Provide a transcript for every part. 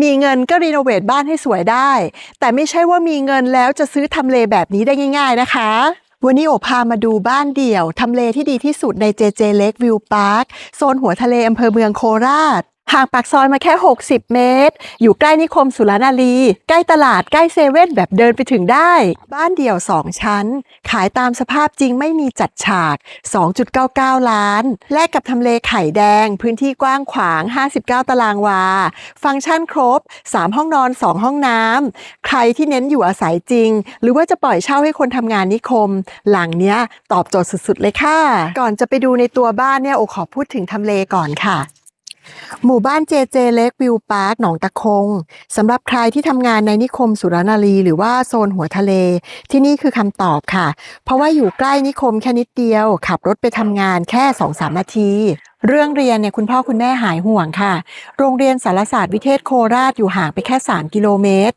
มีเงินก็รีโนเวทบ้านให้สวยได้ แต่ไม่ใช่ว่ามีเงินแล้วจะซื้อทำเลแบบนี้ได้ง่าย ๆนะคะวันนี้โอพามาดูบ้านเดี่ยว ทำเลที่ดีที่สุดใน JJ Lake View Park โซนหัวทะเลอำเภอเมืองโคราช ห่างปากซอยมาแค่ 60 เมตร อยู่ใกล้นิคมสุรนารี ใกล้ตลาดใกล้เซเว่นแบบเดินไปถึงได้ บ้านเดี่ยว 2 ชั้น ขายตามสภาพจริงไม่มีจัดฉาก 2.99 ล้าน แลกกับทำเลไข่แดง พื้นที่กว้างขวาง 59 ตารางวา ฟังก์ชันครบ 3 ห้องนอน 2 ห้องน้ำใครที่เน้นอยู่อาศัยจริง หรือว่าจะปล่อยเช่าให้คนทำงานนิคม หลังเนี้ยตอบโจทย์สุดๆเลยค่ะ ก่อนจะไปดูในตัวบ้านเนี่ยโอขอพูดถึงทำเลก่อนค่ะ หมู่บ้านเจเจเล็กวิวพาร์คหนองตะคงสำหรับใครที่ทำงานในนิคมสุรนารีหรือว่าโซนหัวทะเล ที่นี่คือคำตอบค่ะ เพราะว่าอยู่ใกล้นิคมแค่นิดเดียว ขับรถไปทำงานแค่ 2-3 นาที เรื่องเรียนเนี่ยคุณพ่อคุณแม่หายห่วงค่ะ โรงเรียนสารศาสตร์วิเทศโคราชอยู่ห่างไปแค่ 3 กิโลเมตร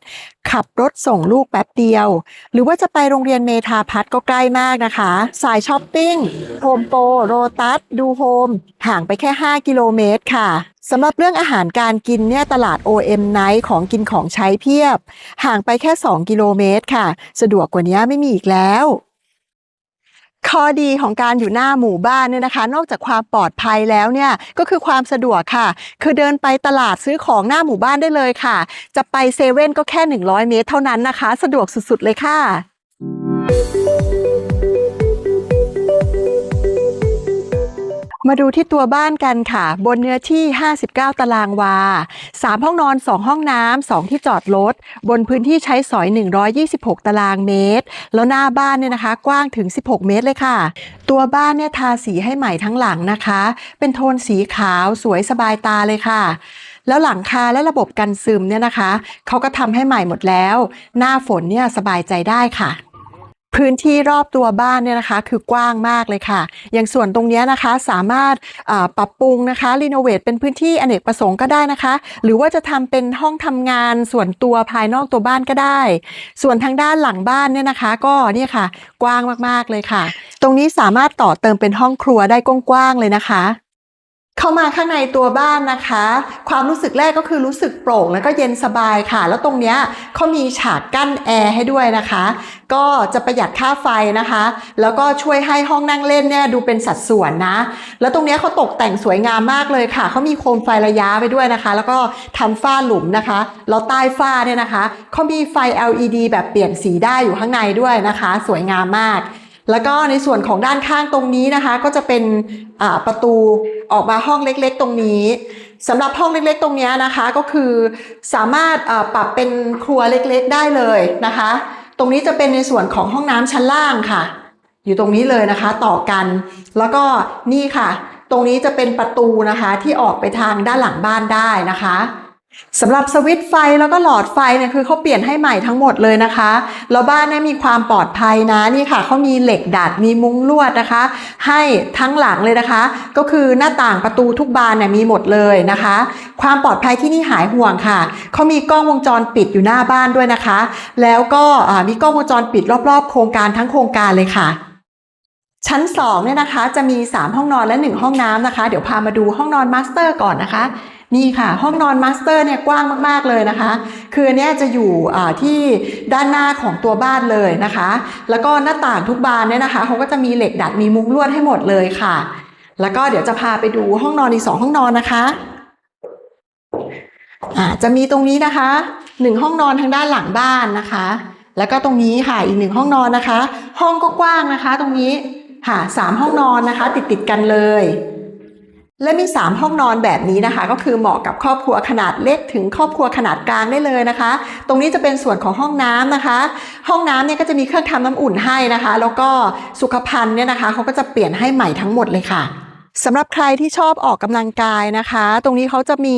ขับรถส่งลูกแป๊บเดียว หรือว่าจะไปโรงเรียนเมธาพัฒน์ก็ใกล้มากนะคะ สายช้อปปิ้งโฮมโปรโรตัสดูโฮมห่างไปแค่ 5 กิโลเมตรค่ะสำหรับเรื่องอาหารการกินเนี่ยตลาด OM Night ของกินของใช้เพียบ ห่างไปแค่ 2 กิโลเมตรค่ะ สะดวกกว่านี้ไม่มีอีกแล้ว ข้อดีของการอยู่หน้าหมู่บ้านเนี่ยนะคะ นอกจากความปลอดภัยแล้วเนี่ยก็คือความสะดวกค่ะ คือเดินไปตลาดซื้อของหน้าหมู่บ้านได้เลยค่ะ จะไปเซเว่นก็แค่ 100 เมตรเท่านั้นนะคะ สะดวกสุดๆเลยค่ะ มาดูที่ตัวบ้านกันค่ะ บนเนื้อที่ 59 ตารางวา 3 ห้องนอน 2 ห้องน้ำ 2 ที่จอดรถ บนพื้นที่ใช้สอย 126 ตารางเมตร แล้วหน้าบ้านเนี่ยนะคะ กว้างถึง 16 เมตรเลยค่ะ ตัวบ้านเนี่ยทาสีให้ใหม่ทั้งหลังนะคะ เป็นโทนสีขาวสวยสบายตาเลยค่ะแล้วหลังคาและระบบกันซึมเนี่ยนะคะ เขาก็ทำให้ใหม่หมดแล้ว หน้าฝนเนี่ยสบายใจได้ค่ะ พื้นที่รอบตัวบ้านเนี่ยนะคะ คือกว้างมากเลยค่ะ อย่างส่วนตรงนี้นะคะสามารถปรับปรุงนะคะรีโนเวทเป็นพื้นที่อเนกประสงค์ก็ได้นะคะ หรือว่าจะทำเป็นห้องทำงานส่วนตัวภายนอกตัวบ้านก็ได้ ส่วนทางด้านหลังบ้านเนี่ยนะคะ ก็เนี่ยค่ะ กว้างมากๆเลยค่ะ ตรงนี้สามารถต่อเติมเป็นห้องครัวได้กว้างๆเลยนะคะ เข้ามาข้างในตัวบ้านนะคะ ความรู้สึกแรกก็คือรู้สึกโปร่งแล้วก็เย็นสบายค่ะ แล้วตรงเนี้ยเขามีฉากกั้นแอร์ให้ด้วยนะคะ ก็จะประหยัดค่าไฟนะคะ แล้วก็ช่วยให้ห้องนั่งเล่นเนี่ยดูเป็นสัดส่วนนะ แล้วตรงเนี้ยเขาตกแต่งสวยงามมากเลยค่ะเขามีโคมไฟระยะไปด้วยนะคะ แล้วก็ทำฝ้าหลุมนะคะแล้วใต้ฝ้าเนี่ยนะคะเขามีไฟ LED แบบเปลี่ยนสีได้อยู่ข้างในด้วยนะคะ สวยงามมาก แล้วก็ในส่วนของด้านข้างตรงนี้นะคะ ก็จะเป็นประตูออกมาห้องเล็กๆ ตรงนี้สำหรับห้องเล็กๆ ตรงนี้นะคะก็คือสามารถปรับเป็นครัวเล็กๆ ได้เลยนะคะ ตรงนี้จะเป็นในส่วนของห้องน้ำชั้นล่างค่ะ อยู่ตรงนี้เลยนะคะต่อกัน แล้วก็นี่ค่ะ ตรงนี้จะเป็นประตูนะคะที่ออกไปทางด้านหลังบ้านได้นะคะ สำหรับสวิตช์ไฟแล้วก็หลอดไฟเนี่ยคือเขาเปลี่ยนให้ใหม่ทั้งหมดเลยนะคะแล้วบ้านเนี่ยมีความปลอดภัยนะนี่ค่ะเขามีเหล็กดัดมีมุ้งลวดนะคะ ให้ทั้งหลังเลยนะคะ ก็คือหน้าต่างประตูทุกบานเนี่ยมีหมดเลยนะคะ ความปลอดภัยที่นี่หายห่วงค่ะเขามีกล้องวงจรปิดอยู่หน้าบ้านด้วยนะคะ แล้วก็มีกล้องวงจรปิดรอบ ๆ โครงการทั้งโครงการเลยค่ะชั้น2เนี่ยนะคะจะมี 3 ห้องนอนและ 1 ห้องน้ำนะคะ เดี๋ยวพามาดูห้องนอนมาสเตอร์ก่อนนะคะ นี่ค่ะ ห้องนอนมาสเตอร์เนี่ยกว้างมาก ๆ เลยนะคะ คือเนี้ยจะอยู่ที่ด้านหน้าของตัวบ้านเลยนะคะ แล้วก็หน้าต่างทุกบานเนี่ยนะคะเขาก็จะมีเหล็กดัดมีมุ้งลวดให้หมดเลยค่ะ แล้วก็เดี๋ยวจะพาไปดูห้องนอนอีกสองห้องนอนนะคะจะมีตรงนี้นะคะหนึ่งห้องนอนทางด้านหลังบ้านนะคะ แล้วก็ตรงนี้ค่ะอีกหนึ่งห้องนอนนะคะ ห้องก็กว้างนะคะ ตรงนี้ค่ะสามห้องนอนนะคะ ติดติดกันเลย และมี 3 ห้องนอนแบบนี้นะคะ ก็คือเหมาะกับครอบครัวขนาดเล็กถึงครอบครัวขนาดกลางได้เลยนะคะ ตรงนี้จะเป็นส่วนของห้องน้ำนะคะ ห้องน้ำเนี่ยก็จะมีเครื่องทำน้ำอุ่นให้นะคะ แล้วก็สุขภัณฑ์เนี่ยนะคะเขาก็จะเปลี่ยนให้ใหม่ทั้งหมดเลยค่ะ สำหรับใครที่ชอบออกกำลังกายนะคะ ตรงนี้เขาจะมี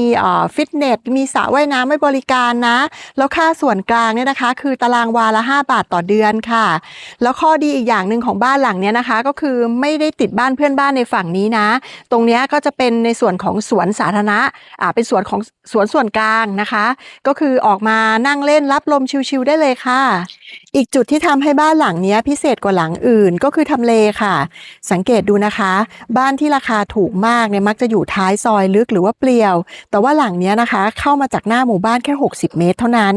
ฟิตเนส มีสระว่ายน้ำให้บริการนะ แล้วค่าส่วนกลางเนี่ยนะคะ คือตารางวาละ 5 บาทต่อเดือนค่ะ แล้วข้อดีอีกอย่างหนึ่งของบ้านหลังเนี้ยนะคะ ก็คือไม่ได้ติดบ้านเพื่อนบ้านในฝั่งนี้นะ ตรงนี้ก็จะเป็นในส่วนของสวนสาธารณะอ่าเป็นสวนของสวนส่วนกลางนะคะ ก็คือออกมานั่งเล่นรับลมชิลๆได้เลยค่ะ อีกจุดที่ทำให้บ้านหลังนี้พิเศษกว่าหลังอื่นก็คือทำเลค่ะ สังเกตดูนะคะ บ้านที่ราคาคาถูกมากเนี่ยมักจะอยู่ท้ายซอยลึกหรือว่าเปลี่ยว แต่ว่าหลังเนี้ยนะคะ เข้ามาจากหน้าหมู่บ้านแค่ 60 เมตรเท่านั้น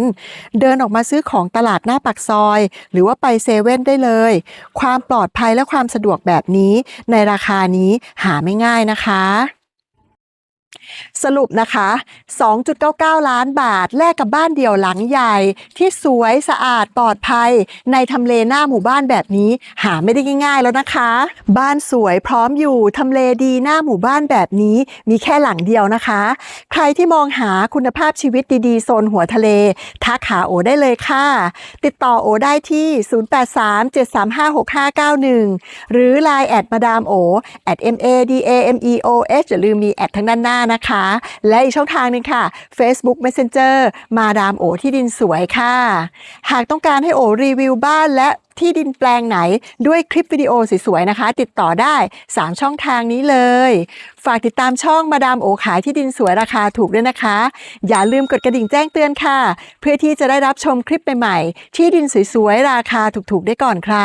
เดินออกมาซื้อของตลาดหน้าปากซอย หรือว่าไปเซเว่นได้เลย ความปลอดภัยและความสะดวกแบบนี้ ในราคานี้หาไม่ง่ายนะคะ สรุปนะคะ 2.99 ล้านบาท แลกกับบ้านเดี่ยวหลังใหญ่ ที่สวยสะอาดปลอดภัย ในทำเลหน้าหมู่บ้านแบบนี้ หาไม่ได้ง่าย ๆ แล้วนะคะ บ้านสวยพร้อมอยู่ ทำเลดีหน้าหมู่บ้านแบบนี้ มีแค่หลังเดียวนะคะ ใครที่มองหาคุณภาพชีวิตดีๆ โซนหัวทะเล ทักหาโอได้เลยค่ะ ติดต่อโอได้ที่ 0837356591 หรือ Line แอดมาดามโอ at m a d a m e o h อย่าลืมมีแอดทั้งด้านหน้านะคะ และอีกช่องทางหนึงค่ะ Facebook Messenger มาดามโอที่ดินสวยค่ะ หากต้องการให้โอรีวิวบ้านและที่ดินแปลงไหนด้วยคลิปวิดีโอสวยๆนะคะ ติดต่อได้ 3 ช่องทางนี้เลย ฝากติดตามช่องมาดามโอขายที่ดินสวยราคาถูกด้วยนะคะ อย่าลืมกดกระดิ่งแจ้งเตือนค่ะ เพื่อที่จะได้รับชมคลิปใหม่ๆ ที่ดินสวยๆ ราคาถูกๆ ได้ก่อนใคร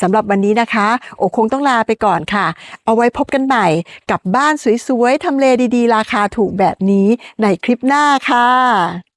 สำหรับวันนี้นะคะ โอคงต้องลาไปก่อนค่ะ เอาไว้พบกันใหม่กับบ้านสวยๆทำเลดีๆ ราคาถูกแบบนี้ในคลิปหน้าค่ะ